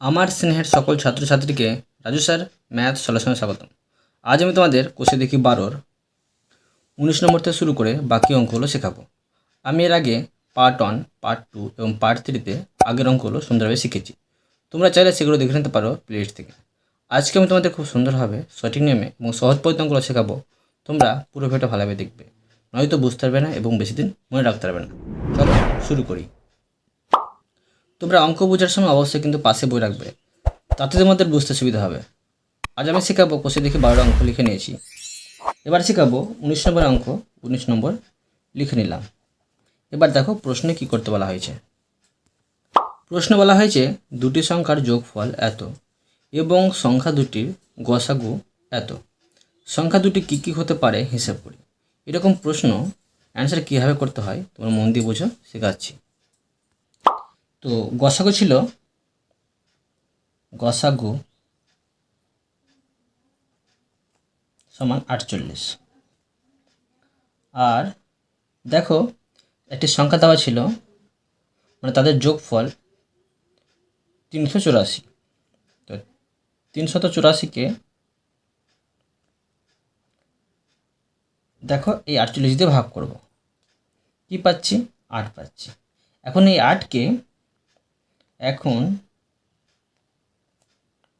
আমার স্নেহের সকল ছাত্রছাত্রীকে রাজু স্যার, ম্যাথ সলিউশনে স্বাগতম। আজ আমি তোমাদের কোষে দেখি বারোর উনিশ নম্বর থেকে শুরু করে বাকি অঙ্কগুলো শেখাবো। আমি এর আগে পার্ট ওয়ান পার্ট টু এবং পার্ট থ্রিতে আগের অঙ্কগুলো সুন্দরভাবে শিখেছি। তোমরা চাইলে সেগুলো দেখে নিতে পারো প্লেলিস্ট থেকে। আজকে আমি তোমাদের খুব সুন্দরভাবে সঠিক নিয়মে এবং সহজ পদ্ধতি অঙ্কগুলো শেখাবো। তোমরা পুরো ভিডিওটা ভালোভাবে দেখবে। নয়তো বুঝতে পারবে না এবং বেশি দিন মনে রাখতে পারবে না। চলো শুরু করি। তোমরা অঙ্ক বোঝার সময় অবশ্যই কিন্তু পাশে বই রাখবে। তাতে তোমাদের বুঝতে সুবিধা হবে। আজ আমি শেখাবো কোষে দেখে বারোটা অঙ্ক লিখে নিয়েছি। এবার শেখাবো উনিশ নম্বর অঙ্ক, উনিশ নম্বর লিখে নিলাম। এবার দেখো প্রশ্নে কি করতে বলা হয়েছে। প্রশ্ন বলা হয়েছে, দুটি সংখ্যার যোগফল এত এবং সংখ্যা দুটির গসাগু এত। সংখ্যা দুটি কী কী হতে পারে হিসেব করি। এরকম প্রশ্ন অ্যান্সার কীভাবে করতে হয় তোমরা মন দিয়ে বোঝো, শেখাচ্ছি। তো গসাগু ছিল? গসাগু সমান আটচল্লিশ। আর দেখো, একটি সংখ্যা দেওয়া ছিল মানে তাদের যোগফল তিনশো চুরাশি। তো তিনশত চুরাশিকে দেখো, এই আটচল্লিশ দিয়ে ভাগ করব। কি পাচ্ছি? আট পাচ্ছি। এখন এই আটকে এখন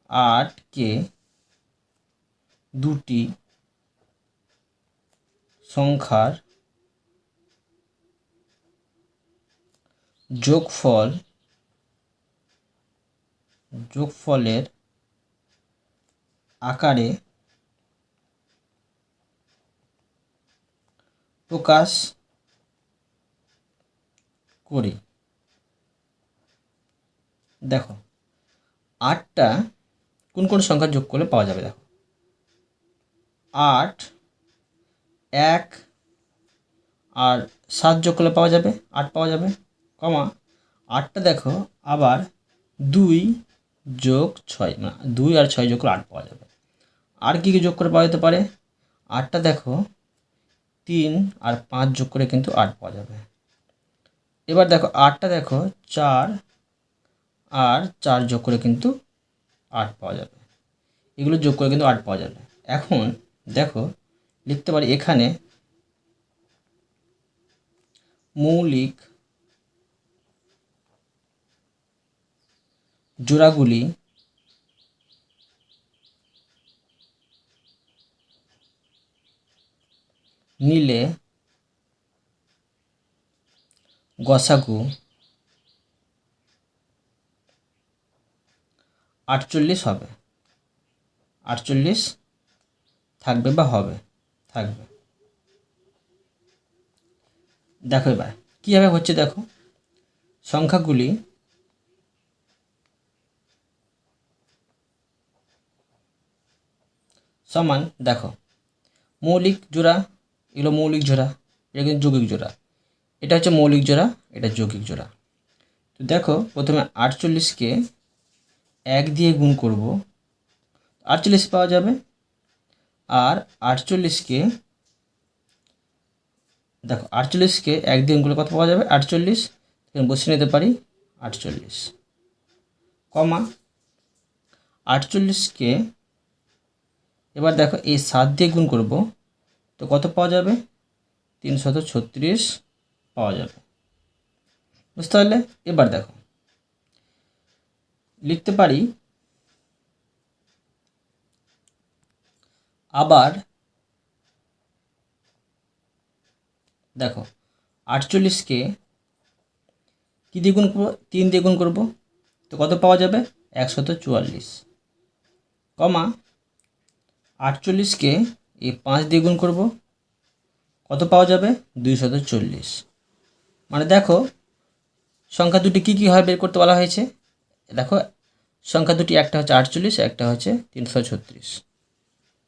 আটকে দুটি সংখ্যার যোগফল যোগফলের আকারে প্রকাশ করি। দেখো, আটটা কোন কোন সংখ্যা যোগ করলে পাওয়া যাবে, দেখো। আট, এক, আর সাত যোগ করলে পাওয়া যাবে, আট পাওয়া যাবে, কমা। আটটা দেখো, আবার দুই যোগ ছয় মানে দুই আর ছয় যোগ করে আট পাওয়া যাবে। আর কী কী যোগ করে পাওয়া যেতে পারে? আটটা দেখো, তিন আর পাঁচ যোগ করে কিন্তু আট পাওয়া যাবে। এবার দেখো, আটটা দেখো, চার আর চার যোগ করে কিন্তু আট পাওয়া যাবে। এগুলো যোগ করে কিন্তু আট পাওয়া যাবে। এখন দেখো, লিখতে পারি এখানে মৌলিক জোড়াগুলি নিলে গসাগু আটচল্লিশ হবে। আটচল্লিশ থাকবে বা হবে, থাকবে। দেখো এবার, কীভাবে হচ্ছে দেখো, সংখ্যাগুলি সমান দেখো, মৌলিক জোড়া, এগুলো মৌলিক জোড়া, এটা কিন্তু যৌগিক জোড়া। এটা হচ্ছে মৌলিক জোড়া, এটা যৌগিক জোড়া। তো দেখো, প্রথমে আটচল্লিশকে এক দিয়ে গুণ করব, আটচল্লিশ পাওয়া যাবে, আর আটচল্লিশকে, দেখো আটচল্লিশকে এক দিয়ে গুণ করলে কত পাওয়া যাবে? আটচল্লিশ, এখানে বসে নিতে পারি, আটচল্লিশ, কমা, আটচল্লিশকে, এবার দেখো এই সাত দিয়ে গুণ করব, তো কত পাওয়া যাবে? তিনশত ছত্রিশ পাওয়া যাবে। বুঝতে পারলে? এবার দেখো। লিখতে পারি। আবার দেখো আটচল্লিশকে কী দিয়ে গুণ করব? তিন দিয়ে গুণ করব। তো কত পাওয়া যাবে? একশত চুয়াল্লিশ। কমা আটচল্লিশকে এই পাঁচ দিয়ে গুণ করব। কত পাওয়া যাবে? দুইশত চল্লিশ। মানে দেখো, সংখ্যা দুটি কী কী হয় বের করতে বলা হয়েছে? দেখো সংখ্যা দুটি, একটা হচ্ছে আটচল্লিশ, একটা হচ্ছে তিনশো ছত্রিশ।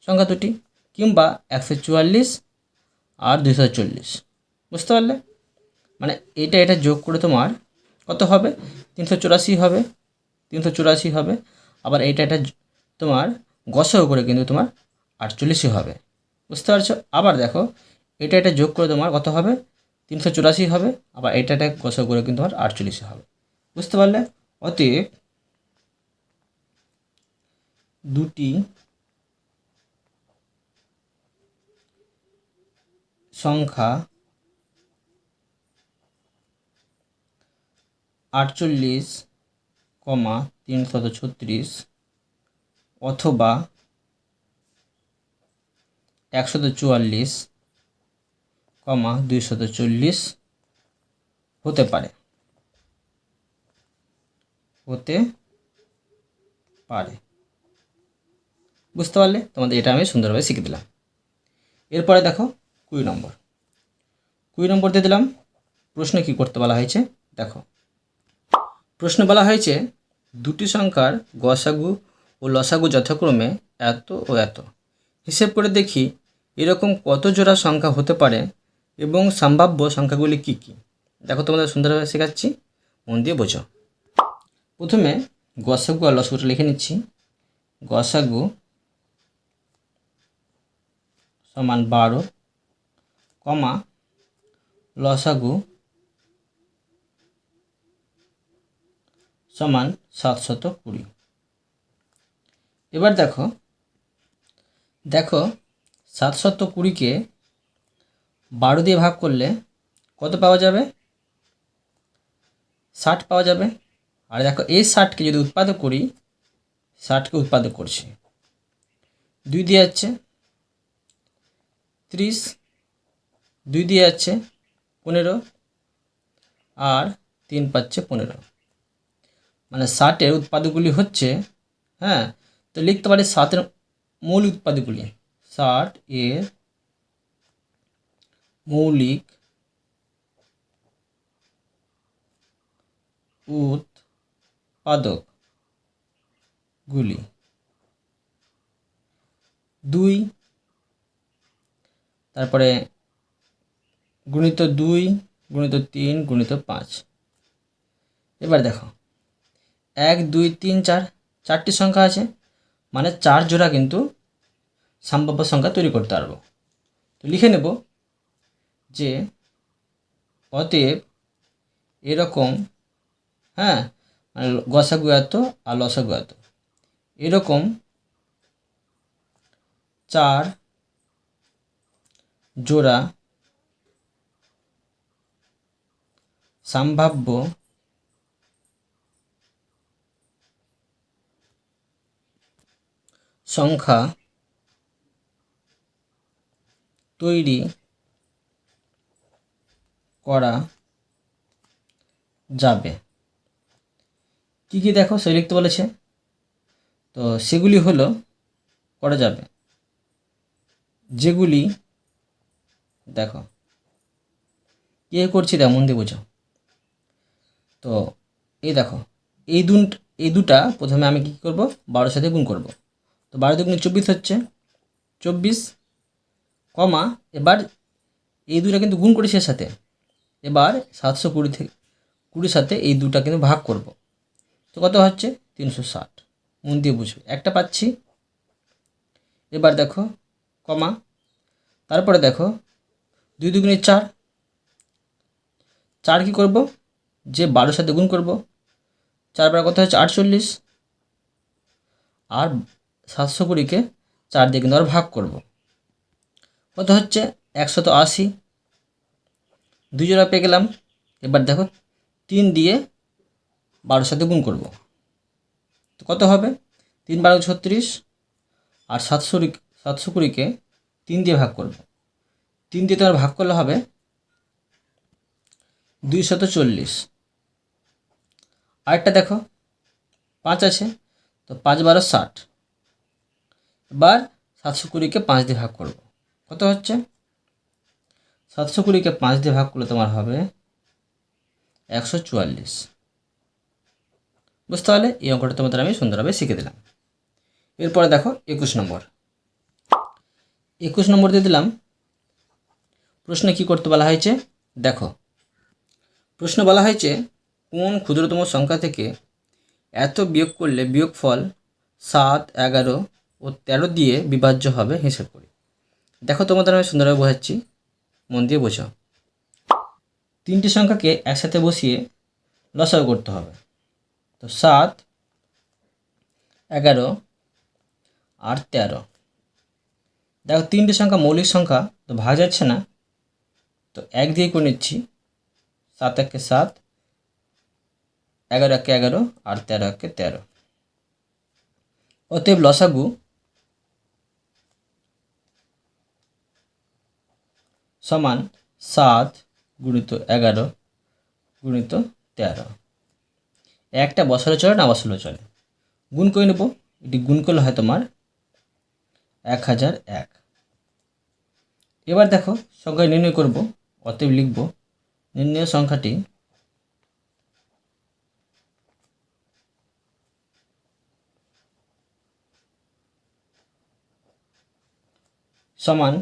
সংখ্যা দুটি, কিংবা একশো চুয়াল্লিশ আর দুশো চল্লিশ। বুঝতে পারলে? মানে এটা এটা যোগ করে তোমার কত হবে? তিনশো চুরাশি হবে, তিনশো চুরাশি হবে, আবার এইটা, এটা তোমার গসও করে কিন্তু তোমার আটচল্লিশই হবে। বুঝতে পারছ? আবার দেখো, এটা এটা যোগ করে তোমার কত হবে? তিনশো চুরাশি হবে, আবার এটা এটা গসও করে কিন্তু তোমার আটচল্লিশে হবে। বুঝতে পারলে? অতএব দুটি সংখ্যা আটচল্লিশ কমা তিনশত ছত্রিশ অথবা একশত চুয়াল্লিশ কমা দুইশত চল্লিশ হতে পারে। হতে পারে। বুঝতে পারলে? তোমাদের এটা আমি সুন্দরভাবে শিখে দিলাম। এরপরে দেখো, কুড়ি নম্বর। কুড়ি নম্বর দিয়ে দিলাম, প্রশ্ন কি করতে বলা হয়েছে? দেখো, প্রশ্ন বলা হয়েছে, দুটি সংখ্যার গসাগু ও লসাগু যথাক্রমে এত ও এত। হিসেব করে দেখি, এরকম কত জোড়া সংখ্যা হতে পারে এবং সম্ভাব্য সংখ্যাগুলি কি কি? দেখো, তোমাদের সুন্দরভাবে শেখাচ্ছি। মন দিয়ে বোঝো। প্রথমে গসাগু আর লসাগুটা লিখে নিচ্ছি। গসাগু সমান বারো কমা লসাগু সমান সাতশত কুড়ি। এবার দেখো দেখো সাতশত কুড়িকে বারো দিয়ে ভাগ করলে কত পাওয়া যাবে? ষাট পাওয়া যাবে। আর দেখো, এই ষাটকে যদি উৎপাদক করি, ষাটকে উৎপাদক করছি। দুই দিয়ে যাচ্ছে ত্রিশ, দুই দিয়ে যাচ্ছে পনেরো আর তিন পাচ্ছে পনেরো। মানে ষাটের উৎপাদকগুলি হচ্ছে হ্যাঁ তো লিখতে পারি সাতের মৌলিক উৎপাদকগুলি। ষাট এর মৌলিক উৎপাদকগুলি। দুই তারপরে গুণিত দুই, গুণিত তিন, গুণিত পাঁচ। এবার দেখো, এক, দুই, তিন, চার, চারটি সংখ্যা আছে মানে চার জোড়া কিন্তু সম্ভাব্য সংখ্যা তৈরি করতে পারব। তো লিখে নেব যে অতএব এরকম হ্যাঁ মানে গসাগু এত আর লসাগু এরকম চার জোড়া সম্ভাব্য সংখ্যা তৈরি করা যাবে। কী কী দেখো সে লিখতে বলেছে। তো সেগুলি হলো, করা যাবে। যেগুলি দেখো। কে করছি তেমন দিয়ে বোঝো। তো এই দেখো, এই দুন, এই দুটা প্রথমে আমি কী করব? বারোর সাথে গুণ করব। তো বারো দুগুণে চব্বিশ হচ্ছে। চব্বিশ কমা, এবার এই দুটা কিন্তু গুণ করেছি এর সাথে। এবার সাতশো কুড়ি থেকে, কুড়ির সাথে এই দুটা কিন্তু ভাগ করব। তো কত হচ্ছে? তিনশো ষাট। মন দিয়ে বুঝবে। একটা পাচ্ছি। এবার দেখো, কমা। তারপরে দেখো দুই দুগুণে চার। চার কী করব? যে বারোর সাথে গুণ করব। চার কত হচ্ছে আটচল্লিশ। আর সাতশো কুড়িকে চার দিয়ে কিন্তু আর ভাগ করব। কত হচ্ছে? একশত আশি। দুই জোড়া পেয়ে গেলাম। এবার দেখো, তিন দিয়ে বারোর সাথে গুণ করব। তো কত হবে? তিন বারো ছত্রিশ। আর সাতশো সাতশো কুড়িকে তিন দিয়ে ভাগ করব। তিন দিয়ে তোমার ভাগ করলে হবে দুইশত চল্লিশ। আরেকটা দেখো, পাঁচ আছে, তো পাঁচ বারো ষাট। এবার সাতশো কুড়িকে পাঁচ দিয়ে ভাগ করব। কত হচ্ছে? সাতশো কুড়িকে পাঁচ দিয়ে ভাগ করলে তোমার হবে একশো চুয়াল্লিশ। বুঝতে পারলে? এই অঙ্কটা তোমাদের আমি সুন্দরভাবে শিখে দিলাম। এরপরে দেখো একুশ নম্বর। একুশ নম্বর দিয়ে দিলাম প্রশ্নে কি করতে বলা হয়েছে? দেখো। প্রশ্ন বলা হয়েছে, কোন ক্ষুদ্রতম সংখ্যা থেকে এত বিয়োগ করলে বিয়োগফল সাত, এগারো ও তেরো দিয়ে বিভাজ্য হবে? হিসেব করি। দেখো তোমাদের আমি সুন্দরভাবে বোঝাচ্ছি। মন দিয়ে বোঝো তিনটি সংখ্যাকে একসাথে বসিয়ে লসাগু করতে হবে। তো সাত, এগারো আর তেরো। দেখো, তিনটে সংখ্যা মৌলিক সংখ্যা, তো ভাগ যাচ্ছে না। তো এক দিয়ে করে নিচ্ছি সাত একে সাত এগারো একে এগারো আর তেরো একে তেরো অতএব লসাগু সমান সাত গুণিত এগারো গুণিত তেরো একটা বসালে চলে না বসালে চলে গুণ করে নেব এটি গুণ করলে হয় তোমার এক হাজার এক এবার দেখো সংখ্যা নির্ণয় করব অতএব লিখব নির্ণয় সংখ্যাটি সমান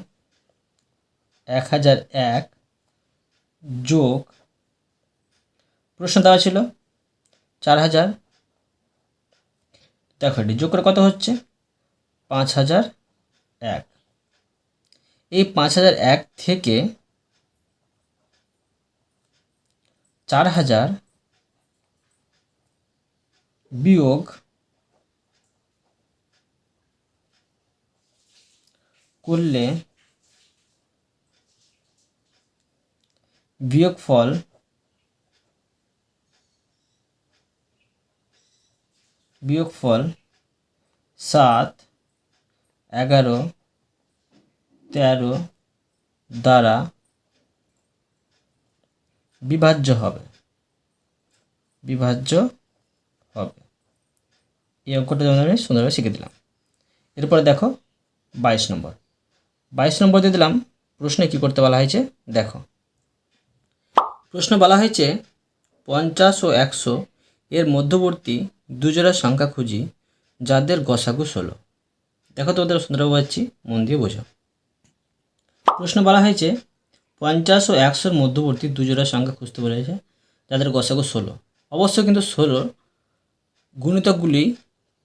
এক হাজার এক যোগ, প্রশ্ন দেওয়া ছিল চার হাজার। দেখো এটি যোগ করে কত হচ্ছে? পাঁচ হাজার এক। এই পাঁচ হাজার এক থেকে চার হাজার বিয়োগ করলে বিয়োগফল বিয়োগফল সাত এগারো তেরো দ্বারা বিভাজ্য হবে। বিভাজ্য হবে। এই অঙ্কটা যেমন আমি সুন্দরভাবে শিখে দিলাম। এরপরে দেখো বাইশ নম্বর। বাইশ নম্বর দিয়ে দিলাম, প্রশ্নে কী করতে বলা হয়েছে? দেখো। প্রশ্ন বলা হয়েছে, পঞ্চাশ ও একশো এর মধ্যবর্তী দুজোড়া সংখ্যা খুঁজি যাদের গসাগু ষোলো। দেখো তোমাদের সুন্দরভাবে পাচ্ছি মন দিয়ে বোঝো প্রশ্ন বলা হয়েছে পঞ্চাশ ও একশোর মধ্যবর্তী দুজোড়া সংখ্যা খুঁজতে বলেছে যাদের গসাগু ষোলো। অবশ্য কিন্তু ষোলোর গুণিতকগুলি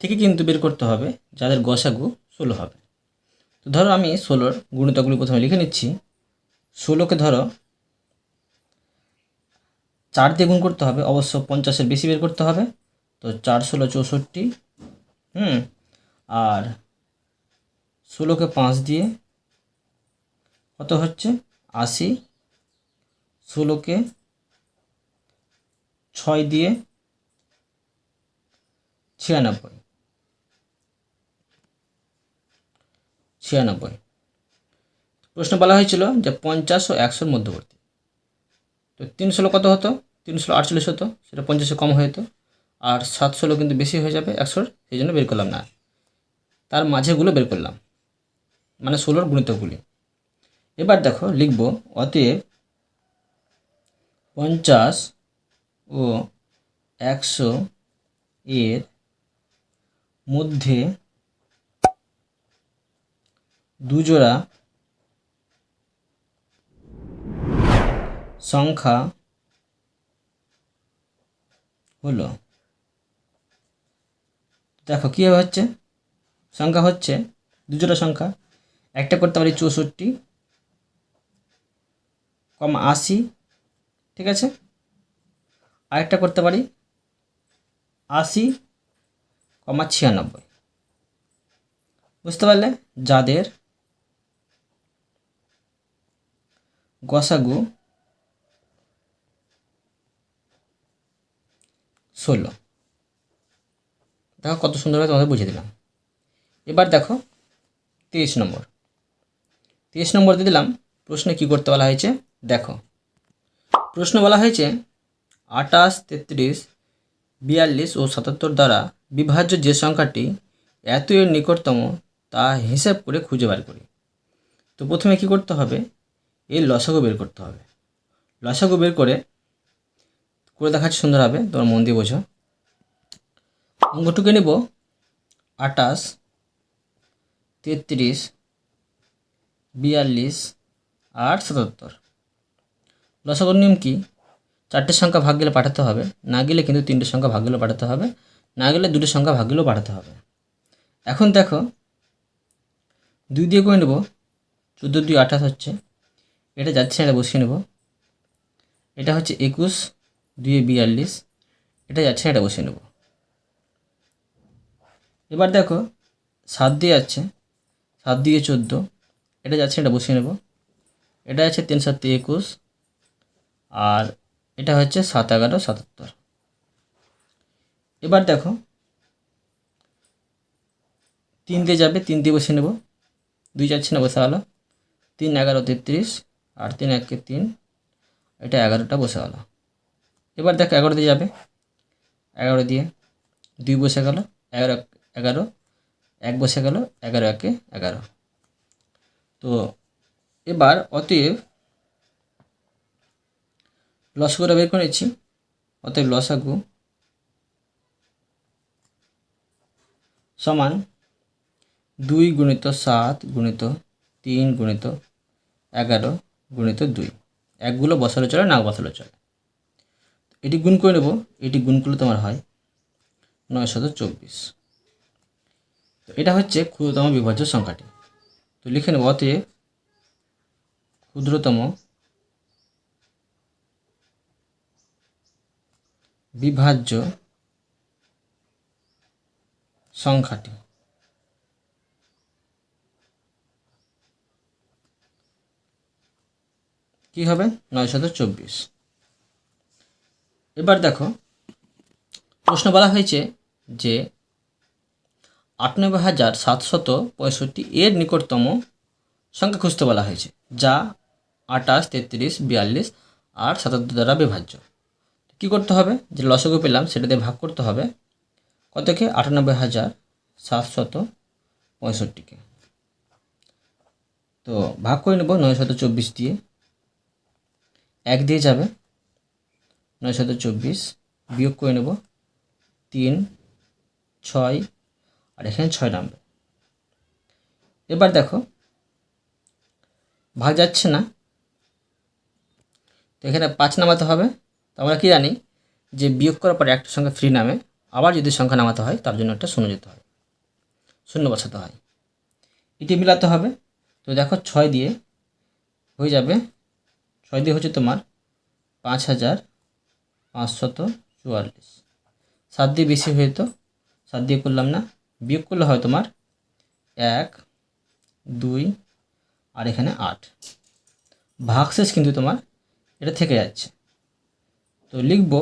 থেকে কিন্তু বের করতে হবে, যাদের গসাগু ষোলো হবে। তো ধরো আমি ষোলোর গুণিতকগুলি প্রথমে লিখে নিচ্ছি। ষোলোকে ধরো চার দিয়ে গুণ করতে হবে, অবশ্য পঞ্চাশের বেশি বের করতে হবে। তো চার, ষোলো, চৌষট্টি, হুম, আর ষোলোকে পাঁচ দিয়ে কত হচ্ছে? আশি, ষোলোকে ছয় দিয়ে ছিয়ানব্বই। ছিয়ানব্বই। প্রশ্ন বলা হয়েছিল যে পঞ্চাশ ও একশোর মধ্যবর্তী। তো তিন ষোলো কত হতো? তিন ষোলো আটচল্লিশ হতো, সেটা পঞ্চাশে কম হতো আর সাত ষোলো কিন্তু বেশি হয়ে যাবে একশোর, সেই জন্য বের করলাম না। তার মাঝেগুলো বের করলাম। মানে ষোলোর গুণিতকগুলি। এবার দেখো লিখব, অতএব পঞ্চাশ ও একশো এর মধ্যে দুজোড়া সংখ্যা হলো। দেখো কীভাবে হচ্ছে? সংখ্যা হচ্ছে, দুজোড়া সংখ্যা, একটা করতে পারি চৌষট্টি কম আশি, ঠিক আছে? আরেকটা করতে পারি? আশি কমা ছিয়ানব্বই। বুঝতে পারলে? যাদের গসাগু ষোলো। দেখো কত সুন্দরভাবে তোমাদের বুঝিয়ে দিলাম। এবার দেখো তেইশ নম্বর। তেইশ নম্বর দিয়ে দিলাম, প্রশ্নে কী করতে বলা হয়েছে? দেখো। প্রশ্ন বলা হয়েছে আটাশ তেত্রিশ বিয়াল্লিশ ও সাতাত্তর দ্বারা বিভাজ্য যে সংখ্যাটি এত এর নিকটতম, তা হিসাব করে খুঁজে বার করি। তো প্রথমে কী করতে হবে? এই লসাগু বের করতে হবে। লসাগু বের করে করে দেখাচ্ছি সুন্দর হবে তোমার মন দিয়ে বোঝো। অঙ্কটুকে নেব আটাশ তেত্রিশ বিয়াল্লিশ আর সাতাত্তর। লসাগুর নিয়ম কি? চারটে সংখ্যা ভাগ গেলে পাঠাতে হবে। না গেলে কিন্তু তিনটে সংখ্যা ভাগ গেলেও পাঠাতে হবে। না গেলে দুটো সংখ্যা ভাগ গেলেও পাঠাতে হবে। এখন দেখো, দুই দিয়ে করে নেব, চোদ্দ দুই আঠাশ হচ্ছে। এটা যাচ্ছে এটা বসিয়ে নেব। এটা হচ্ছে একুশ দুয়ে বিয়াল্লিশ। এটা যাচ্ছে এটা বসিয়ে নেব। এবার দেখো, সাত দিয়ে যাচ্ছে। সাত দিয়ে চোদ্দ। এটা যাচ্ছে এটা বসিয়ে নেব। এটা আছে তিন সাত একুশ। আর এটা হচ্ছে সাত এগারো সাতাত্তর। এবার দেখো, তিন দিয়ে যাবে, তিন দিয়ে বসিয়ে নেব, দুই যাচ্ছে না বসে গেলো তিন এগারো তেত্রিশ, আর তিন একে তিন, এটা এগারোটা বসে গেলো। এবার দেখো এগারো দিয়ে যাবে, এগারো দিয়ে দুই বসে গেল, এগারো এগারো, এক বসে গেল, এগারো একে এগারো। তো এবার অতএব লসগুলো বের করে নিচ্ছি অতএব লসাগু সমান দুই গুণিত সাত গুণিত তিন গুণিত এগারো গুণিত দুই। একগুলো বসালে চলে না বসালে চলে। এটি গুণ করে নেব, এটি গুণ করলে তোমার হয় নয় শত চব্বিশ। তো এটা হচ্ছে ক্ষুদ্রতম বিভাজ্য সংখ্যাটি। তো লিখে নেব, অতএব ক্ষুদ্রতম বিভাজ্য সংখ্যাটি। কি হবে? নয় চব্বিশ। এবার দেখো, প্রশ্ন বলা হয়েছে যে আটানব্বই হাজার সাতশত পঁয়ষট্টি এর নিকটতম সংখ্যা খুঁজতে বলা হয়েছে, যা আটাশ তেত্রিশ, বিয়াল্লিশ আর সাতাত্তর দ্বারা বিভাজ্য। কী করতে হবে? যে লসগু পেলাম, সেটা দিয়ে ভাগ করতে হবে। কতকে? আটানব্বই হাজার সাতশত পঁয়ষট্টিকে। তো ভাগ করে নেব নয় শত চব্বিশ দিয়ে। এক দিয়ে যাবে নয় শত চব্বিশ। বিয়োগ করে নেব তিন, ছয়, আর এখানে ছয় নামবে এবার দেখো, ভাগ যাচ্ছে না। তো এখানে পাঁচ নামাতে হবে। তো আমরা কী জানি যে বিয়োগ করার পরে একটা সংখ্যা ফ্রি নামে, আবার যদি সংখ্যা নামাতে হয়, তার জন্য একটা শূন্য যেতে হয়। শূন্য বসাতে হয়। এটি মিলাতে হবে। তো দেখো ছয় দিয়ে হয়ে যাবে, ছয় দিয়ে হচ্ছে তোমার পাঁচ হাজার পাঁচশত চুয়াল্লিশ। সাত দিয়ে বেশি হয়ে তো, সাত দিয়ে করলাম না, বিয়োগ করলে হয় তোমার এক, দুই, আর এখানে আট। ভাগশেষ কিন্তু তোমার, এটা থেকে যাচ্ছে। তো লিখব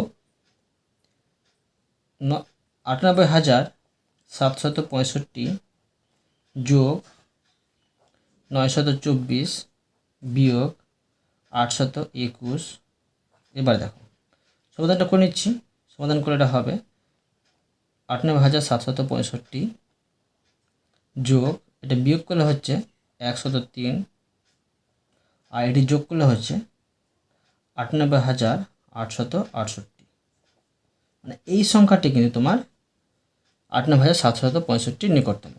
আটানব্বই হাজার সাতশত পঁয়ষট্টি যোগ নয়শত চব্বিশ বিয়োগ আটশত একুশ। এবার দেখো, সমাধানটা করে নিচ্ছি। সমাধান করে এটা হবে আটানব্বই হাজার সাতশত পঁয়ষট্টি যোগ, এটা বিয়োগ করলে হচ্ছে একশত তিন। আর এটি যোগ করলে হচ্ছে আটানব্বই হাজার আটশত আটষট্টি। মানে এই সংখ্যাটি কিন্তু তোমার আটানব্বই হাজার সাতশত পঁয়ষট্টির নিকটতম,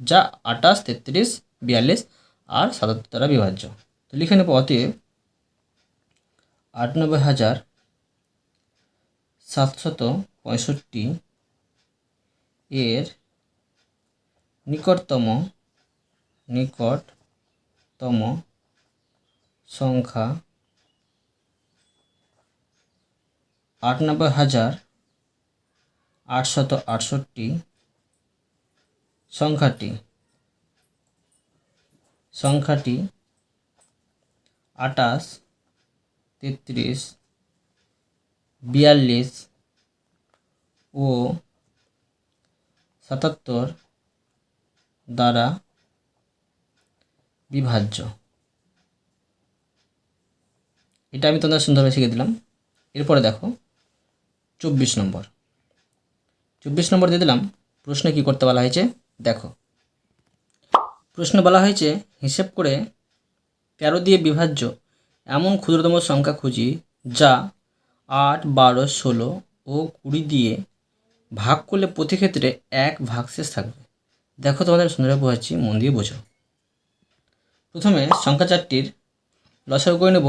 যা আটাশ তেত্রিশ, বিয়াল্লিশ আর সাতাত্তর দ্বারা বিভাজ্য। তো লিখে নেব, অতএব আটানব্বই হাজার সাতশত পঁয়ষট্টি এর নিকটতম নিকটতম সংখ্যা আটানব্বই হাজার আটশত আটষট্টি সংখ্যাটি। সংখ্যাটি আটাশ, তেত্রিশ, বিয়াল্লিশ ও সাতাত্তর দ্বারা বিভাজ্য। এটা আমি তোমাদের সুন্দরভাবে শিখে দিলাম। এরপরে দেখো। চব্বিশ নম্বর। চব্বিশ নম্বর দিয়ে দিলাম, প্রশ্নে কী করতে বলা হয়েছে? দেখো। প্রশ্ন বলা হয়েছে, হিসেব করে তেরো দিয়ে বিভাজ্য এমন ক্ষুদ্রতম সংখ্যা খুঁজি যা আট, বারো, ষোলো ও কুড়ি দিয়ে ভাগ করলে প্রতি ক্ষেত্রে এক ভাগশেষ থাকবে। দেখো তোমাদের সুন্দরভাবে বোঝাচ্ছি, মন দিয়ে বোঝো। প্রথমে সংখ্যা চারটির লসাগু করে নেব।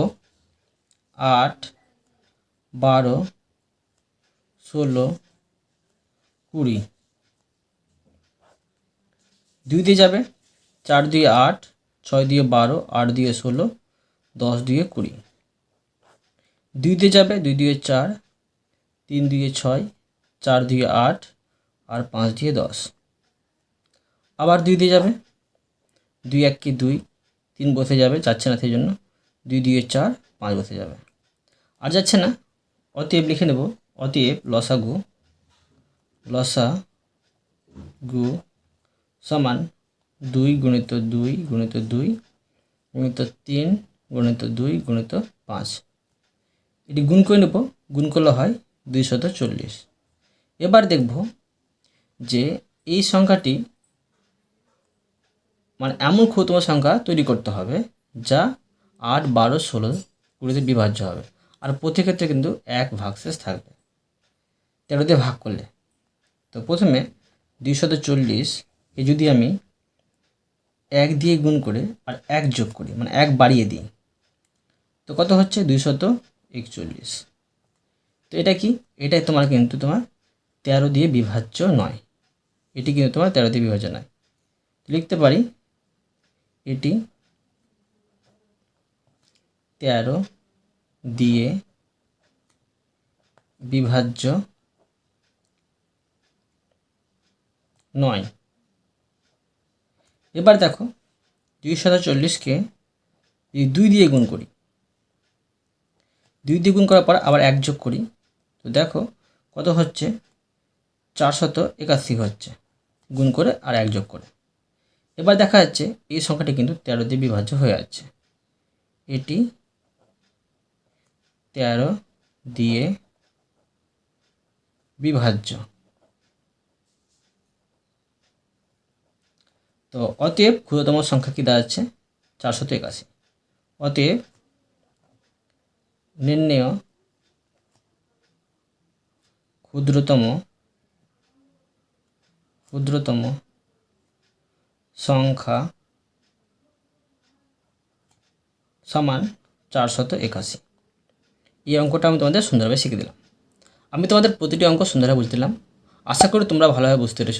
আট, বারো ষোলো, কুড়ি। দুই দিয়ে যাবে, চার দিয়ে আট, ছয় দিয়ে বারো, আট দিয়ে ষোলো, দশ দিয়ে কুড়ি। দুই দিয়ে যাবে, দুই দিয়ে চার, তিন দিয়ে ছয়, চার দিয়ে আট, আর পাঁচ দিয়ে দশ। আবার দুই দিয়ে যাবে, দুই এক কি দুই, তিন বসে যাবে, যাচ্ছে না সেই জন্য। দুই দুইয়ে চার, পাঁচ বসে যাবে। আর যাচ্ছে না, অতএব লিখে নেব অতএব লসাগু লসা গু সমান দুই গুণিত দুই গুণিত দুই গুণিত তিন গুণিত দুই গুণিত পাঁচ। এটি গুণ করে নেব, গুণ করলে হয় দুইশত চল্লিশ। এবার দেখব যে এই সংখ্যাটি মানে এমন ক্ষুদ্রতম সংখ্যা তৈরি করতে হবে যা আট, বারো, ষোলো, কুড়িতে বিভাজ্য হবে। আর প্রতি ক্ষেত্রে কিন্তু এক ভাগশেষ থাকবে। তেরো দিয়ে ভাগ করলে। তো প্রথমে দুইশত চল্লিশকে যদি আমি এক দিয়ে গুণ করে আর এক যোগ করি মানে এক বাড়িয়ে দিই, তো কত হচ্ছে? দুইশত একচল্লিশ। তো এটা কি? এটাই তোমার কিন্তু তোমার তেরো দিয়ে বিভাজ্য নয়। এটি কিন্তু তোমার তেরো দিয়ে বিভাজ্য নয়। লিখতে পারি, এটি তেরো দিয়ে বিভাজ্য নয়। এবার দেখো দুইশত চল্লিশকে যদি দুই দিয়ে গুণ করি, দুই দিয়ে গুণ করার পর আবার এক যোগ করি, তো দেখো কত হচ্ছে? চারশত একাশি হচ্ছে, গুণ করে আর এক যোগ করে। এবার দেখা যাচ্ছে এই সংখ্যাটি কিন্তু তেরো দিয়ে বিভাজ্য হয়ে যাচ্ছে। এটি তেরো দিয়ে বিভাজ্য। তো অতএব ক্ষুদ্রতম সংখ্যা কি দাঁড়াচ্ছে? চারশত একাশি। অতএব নির্ণেয় ক্ষুদ্রতম ক্ষুদ্রতম সংখ্যা সমান চারশত একাশি। এই অঙ্কটা আমি তোমাদের সুন্দরভাবে শিখে দিলাম। আমি তোমাদের প্রতিটি অঙ্ক সুন্দরভাবে বুঝতে দিলাম। আশা করি তোমরা ভালোভাবে বুঝতে পেরেছ।